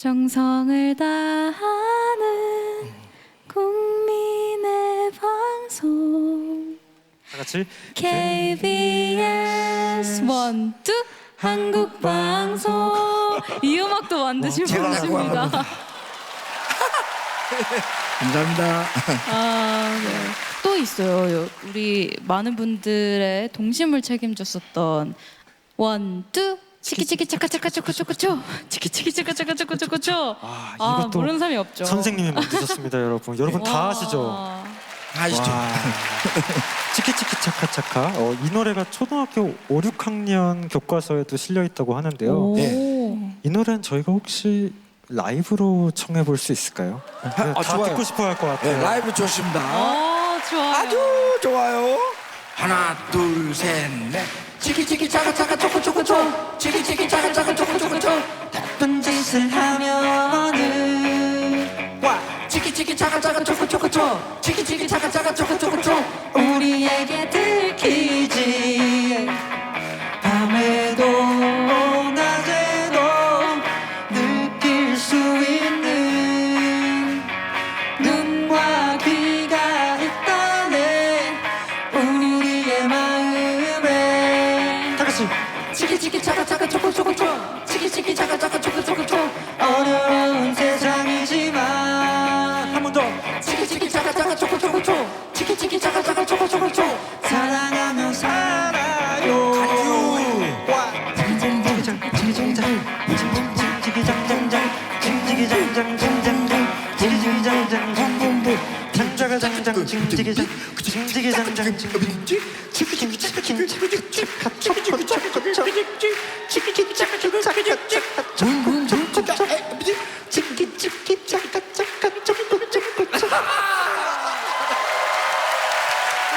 정성을 다하는 국민의 방송 다 같이 KBS 원투 한국 방송 이 음악도 만드신 제가 분이십니다. 감사합니다. 아, 네. 또 있어요. 요- 우리 많은 분들의 동심을 책임졌었던 원투 치키치키 차카차카초코초코초 치키치키 차카차카초코초코초 아, 아, 이것도 모르는 사람이 없죠. 선생님이 만드셨습니다, 여러분. 여러분 다 와. 아시죠? 아시죠? 와. 치키치키 차카차카. 어, 이 노래가 초등학교 5, 6학년 교과서에도 실려 있다고 하는데요. 오. 예. 이 노래는 저희가 혹시 라이브로 청해 볼 수 있을까요? 네, 아, 다 좋아요. 듣고 싶어 할것 네, 같아요. 라이브 좋습니다. 어, 좋아요. 아주 좋아요. 하나, 둘, 셋, 넷. 치키치키 차가 차가 초코 초코 초. 치키 짓을 하면은 와. 치키 치키 차가 차가 초코 초코 초. 치키 치키 차가 차가 초코 초코 초. 우리에게 들키지 밤에도 낮에도 느낄 수 있는 눈과 귀가 있다네 우리의 마음에 다 같이. 치키 치키 차가 차가 초코 초코 초 치키 치키 차가 차가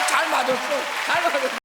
잘 맞았어. 잘 맞았어.